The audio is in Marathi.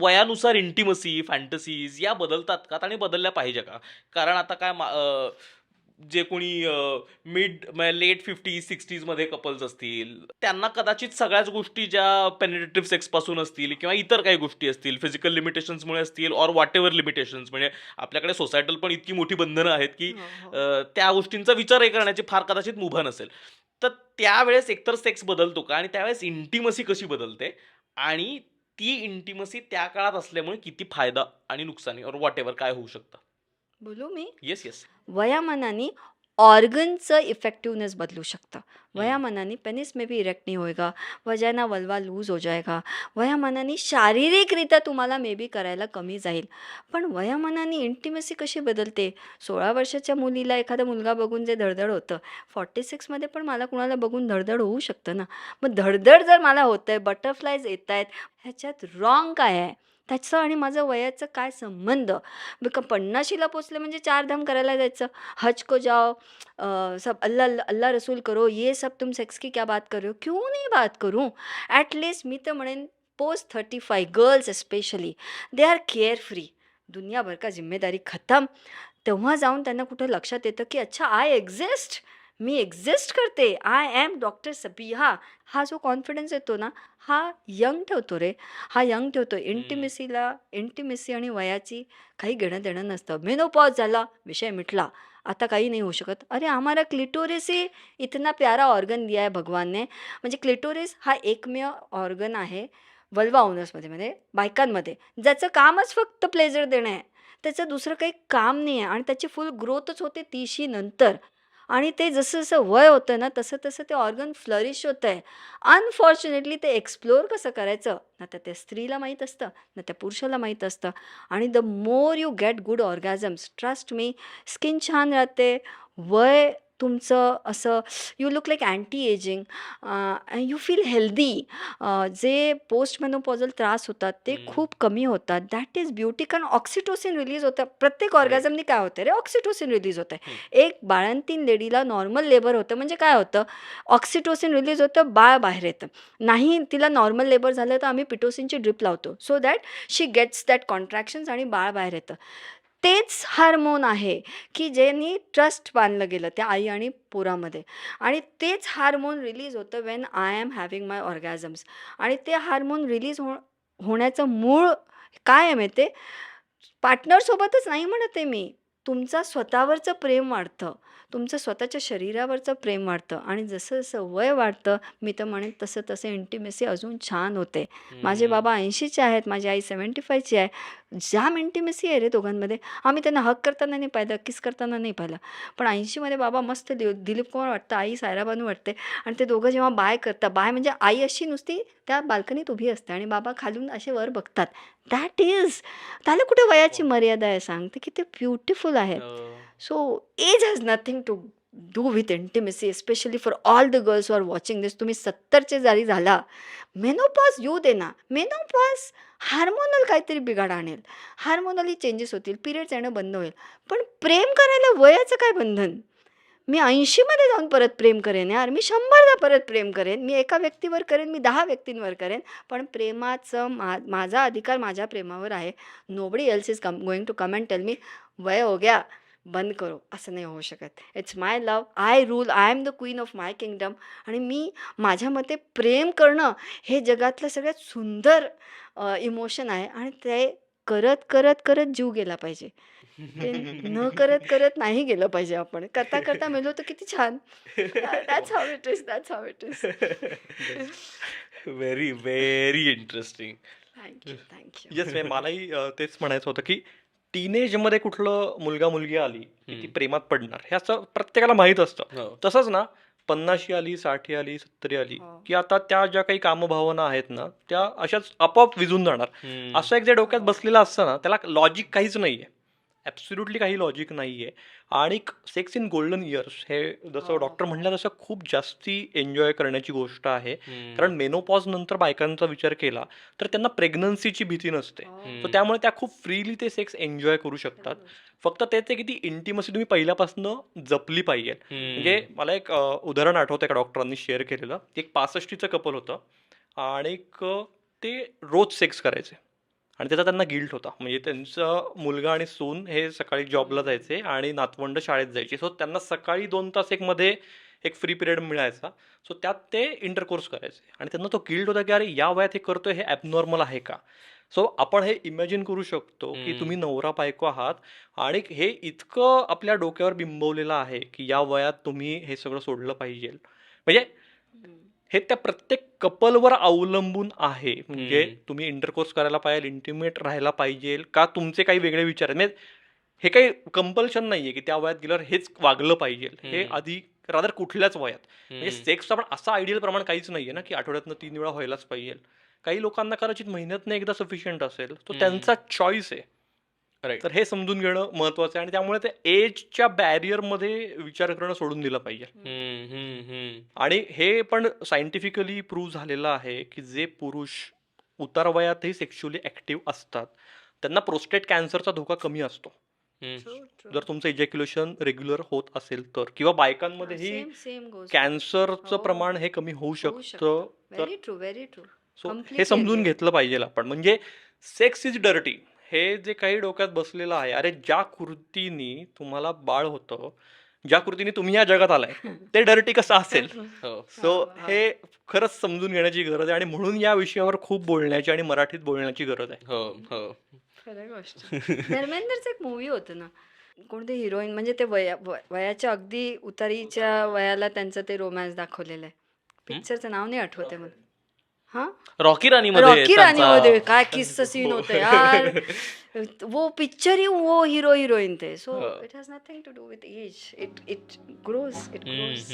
वयानुसार इंटिमसी फॅन्टसीज या बदलतात का? आणि बदलल्या पाहिजे का? कारण आता काय जे कोणी मिड लेट फिफ्टीज सिक्स्टीजमध्ये कपल्स असतील त्यांना कदाचित सगळ्याच गोष्टी ज्या पेनिटेटिव्ह सेक्सपासून असतील किंवा इतर काही गोष्टी असतील फिजिकल लिमिटेशन्समुळे असतील ऑर वॉट एव्हर लिमिटेशन्स म्हणजे आपल्याकडे सोसायटल पण इतकी मोठी बंधनं आहेत की हो, अ, त्या गोष्टींचा विचारही करण्याची फार कदाचित मुभा नसेल. तर त्यावेळेस एकतर सेक्स बदलतो का? आणि त्यावेळेस इंटिमसी कशी बदलते? आणि ती इंटिमसी त्या काळात असल्यामुळे किती फायदा आणि नुकसानी और वॉट एव्हर काय होऊ शकतं. बोलू मी? येस येस वयामानाने ऑर्गनचं इफेक्टिवनेस बदलू शकतं. वयामानाने पेनिस में भी इरेक्ट नहीं होएगा वजाना वल्वा लूज हो जाएगा वयामानाने शारीरिकरित्या तुम्हाला मे बी करायला कमी जाईल. पण वयामानाने इंटिमेसी कशी बदलते? सोळा वर्षाच्या मुलीला एखादा मुलगा बघून जे धडधड होतं. फॉर्टी सिक्समध्ये पण मला कुणाला बघून धडधड होऊ शकतं ना? मग धडधड जर मला होतं आहे बटरफ्लायज येत आहेत ह्याच्यात रॉंग काय आहे? त्याचं आणि माझं वयाचं काय संबंध? बिका पन्नाशीला पोचले म्हणजे चार धाम करायला जायचं. हज को जाओ अ, सब अल्ला अल्लाह रसूल करो ये सब तुम सेक्स की क्या बात कर रहे हो? क्यों नहीं बात करू? ॲटलिस्ट मी तर म्हणेन post thirty five girls specially they are care free दुनियाभर का जिम्मेदारी खतम. तेव्हा जाऊन त्यांना कुठं लक्षात येतं की अच्छा आय एक्झिस्ट मी एक्झिस्ट करते. आय ॲम डॉक्टर सबिहा हा जो कॉन्फिडन्स येतो ना हा यंग ठेवतो रे. हा यंग ठेवतो. इंटिमेसीला इंटिमेसी आणि वयाची काही घेणं देणं नसतं. मेनोपॉज झाला विषय मिटला. आता काही नाही होऊ शकत. अरे आम्हाला क्लिटोरिस ही इतना प्यारा ऑर्गन दिया आहे भगवानने. म्हणजे क्लिटोरिस हा एकमेव ऑर्गन आहे वल्वा ओनर्समध्ये म्हणजे बायकांमध्ये. ज्याचं कामच फक्त प्लेजर देणं आहे. त्याचं दुसरं काही काम नाही आहे. आणि त्याची फुल ग्रोथच होते तीशी नंतर. आणि ते जसं जसं वय होतं ना तसं तसं ते ऑर्गन फ्लरिश होतं आहे अनफॉर्च्युनेटली ते एक्सप्लोअर कसं करायचं? ना तर त्या स्त्रीला माहीत असतं ना त्या पुरुषाला माहीत असतं. आणि the more you get good orgasms trust me skin छान राहते वय तुमचं असं you look like anti ageing you feel healthy जे पोस्ट मेनोपॉझल त्रास होतात ते. खूप कमी होतात. दॅट इज ब्युटी कारण ऑक्सिटोसिन रिलीज होतं. प्रत्येक ऑर्गॅझमनी काय होतं रे? ऑक्सिटोसिन रिलीज होतं एक बाळंतीन लेडीला नॉर्मल लेबर होतं. म्हणजे काय होतं? ऑक्सिटोसिन रिलीज होतं बाळ बाहेर येतं. नाही तिला नॉर्मल लेबर झालं तर आम्ही पिटोसिनची ड्रिप लावतो. So that she gets that contractions आणि बाळ बाहेर येतं. तेच हार्मोन आहे की ज्यांनी ट्रस्ट बांधलं गेलं त्या आई आणि पोरामध्ये. आणि तेच हार्मोन रिलीज होतं when I am having my orgasms आणि ते हार्मोन रिलीज हो होण्याचं मूळ काय आहे माहिती आहे पार्टनरसोबतच नाही म्हणत आहे मी. तुमचा स्वतःवरचं प्रेम वाढतं. तुमचं स्वतःच्या शरीरावरचं प्रेम वाढतं. आणि जसं जसं वय वाढतं मी तर म्हणेन तसं तसं इंटिमेसी अजून छान होते. माझे बाबा ऐंशीचे आहेत माझी आई सेवन्टी फायची आहे. जाम इंटिमेसी आहे रे दोघांमध्ये. आम्ही त्यांना हक करताना नाही पाहिलं किस करताना नाही पाहिलं. पण ऐंशीमध्ये बाबा मस्त दि दिलीप कुमार वाटतं आई सायरा बानू वाटते. आणि ते दोघं जेव्हा बाय करतात बाय म्हणजे आई अशी नुसती त्या बाल्कनीत उभी असते आणि बाबा खालून असे वर बघतात. दॅट इज त्याला कुठे वयाची मर्यादा आहे सांग? ते किती ब्युटिफुल आहे so age has nothing to do with intimacy specially for all the girls are watching this तुम्ही सत्तरचे जारी झाला मेनोपॉज येऊ दे ना. मेनोपॉज हार्मोनल काहीतरी बिघाड आणेल. हार्मोनली चेंजेस होतील पिरियड्स येणं बंद होईल. पण प्रेम करायला वयाचं काय बंधन? मी ऐंशीमध्ये जाऊन परत प्रेम करेन यार. मी शंभरदा परत प्रेम करेन. मी एका व्यक्तीवर करेन मी दहा व्यक्तींवर करेन. पण प्रेमाचं मा माझा अधिकार माझ्या प्रेमावर आहे. Nobody else is come going to come and tell me वय हो गया. बंद करो असं नाही होऊ शकत. It's my love I rule I am the queen of my kingdom आणि मी माझ्या मते प्रेम करणं हे जगातलं सगळ्यात सुंदर इमोशन आहे. आणि ते करत करत करत जीव गेला पाहिजे. ते न करत करत नाही गेलं पाहिजे आपण. करता करता मेलो तर किती छान. That's how it is that's it is very very interesting thank you thank you yes मलाही तेच म्हणायचं होतं की टीनेजमध्ये कुठलं मुलगा मुलगी आली की ती. प्रेमात पडणार हे असं प्रत्येकाला माहीत असतं हो. तसंच ना पन्नाशी आली साठी आली सत्तरी आली हो. की आता त्या ज्या काही कामभावना आहेत ना त्या अशाच आपोआप विझून जाणार. असं एक जे डोक्यात बसलेलं असतं ना त्याला लॉजिक काहीच नाहीये ॲब्सोल्युटली काही लॉजिक नाहीये. आणि सेक्स इन गोल्डन इयर्स हे जसं हो. डॉक्टर म्हणलं तसं खूप जास्ती एन्जॉय करण्याची गोष्ट आहे. कारण मेनोपॉज नंतर बायकांचा विचार केला तर त्यांना प्रेग्नन्सीची भीती नसते. हम्म. सो त्यामुळे त्या खूप फ्रीली ते सेक्स एन्जॉय करू शकतात. फक्त तेच आहे की ती इंटिमसी तुम्ही पहिल्यापासून जपली पाहिजे. म्हणजे मला एक उदाहरण आठवतं एका डॉक्टरांनी शेअर केलेलं. एक पासष्टीचं कपल होतं. आणि ते रोज सेक्स करायचे. आणि त्याचा त्यांना गिल्ट होता. म्हणजे त्यांचा मुलगा आणि सून हे सकाळी जॉबला जायचे आणि नातवंड शाळेत जायचे. सो त्यांना सकाळी दोन तास एक मध्ये एक फ्री पिरियड मिळायचा. सो त्यात ते इंटरकोर्स करायचे. आणि त्यांना तो गिल्ट होता की अरे या वयात हे करतोय हे ॲबनॉर्मल आहे का? सो आपण हे इमॅजिन करू शकतो की. तुम्ही नवरा बायको आहात आणि हे इतकं आपल्या डोक्यावर बिंबवलेलं आहे की या वयात तुम्ही हे सगळं सोडलं पाहिजे. म्हणजे हे त्या प्रत्येक कपलवर अवलंबून आहे म्हणजे. तुम्ही इंटरकोर्स करायला पाहिजे इंटिमेट राहायला पाहिजे का तुमचे काही वेगळे विचार आहेत म्हणजे हे काही कंपल्शन नाहीये की त्या वयात गेल्यावर हेच वागलं पाहिजे हे. आधी रादर कुठल्याच वयात म्हणजे. सेक्सचा पण असा आयडियल प्रमाण काहीच नाहीये ना की आठवड्यातनं तीन वेळा व्हायलाच पाहिजे काही लोकांना कदाचित महिन्यातनं एकदा सफिशियंट असेल तो. त्यांचा चॉईस आहे Right. तर हे समजून घेणं महत्वाचं आहे आणि त्यामुळे ते एजच्या बॅरियरमध्ये विचार करणं सोडून दिलं पाहिजे. आणि हे पण सायंटिफिकली प्रूव्ह झालेलं आहे की जे पुरुष उतार वयातही सेक्शुअली ऍक्टिव्ह असतात त्यांना प्रोस्टेट कॅन्सरचा धोका कमी असतो. जर तुमचं इजॅक्युलेशन रेग्युलर होत असेल तर किंवा बायकांमध्येही सेम सेम गोष्ट कॅन्सरचं हो. प्रमाण हे कमी होऊ शकतं. तर very true very true so हे समजून. घेतलं पाहिजे आपण म्हणजे सेक्स इज डर्टी हे जे काही डोक्यात बसलेलं आहे अरे ज्या कृतीनी तुम्हाला बाळ होतं ज्या कृतीने तुम्ही या जगात आलाय ते डर्टी कसं असेल? हो. सो हा, हा. हे खरंच समजून घेण्याची गरज आहे आणि म्हणून या विषयावर खूप बोलण्याची आणि मराठीत बोलण्याची गरज आहे. हो हो. खरं गोष्ट. धर्मेंद्रचं एक मूवी होतं ना कोणते हिरोईन म्हणजे ते वया वय- वयाच्या अगदी उतारीच्या वयाला त्यांचं ते रोमॅन्स दाखवलेलं आहे. पिक्चरचं नाव नाही आठवते मला. रॉकी राणी रॉकी राणी मध्ये काय किस्सा सीन हो. होतं यार. वो पिक्चर ही वो हिरो हिरोईन थे. So it has nothing to do with age it it grows it grows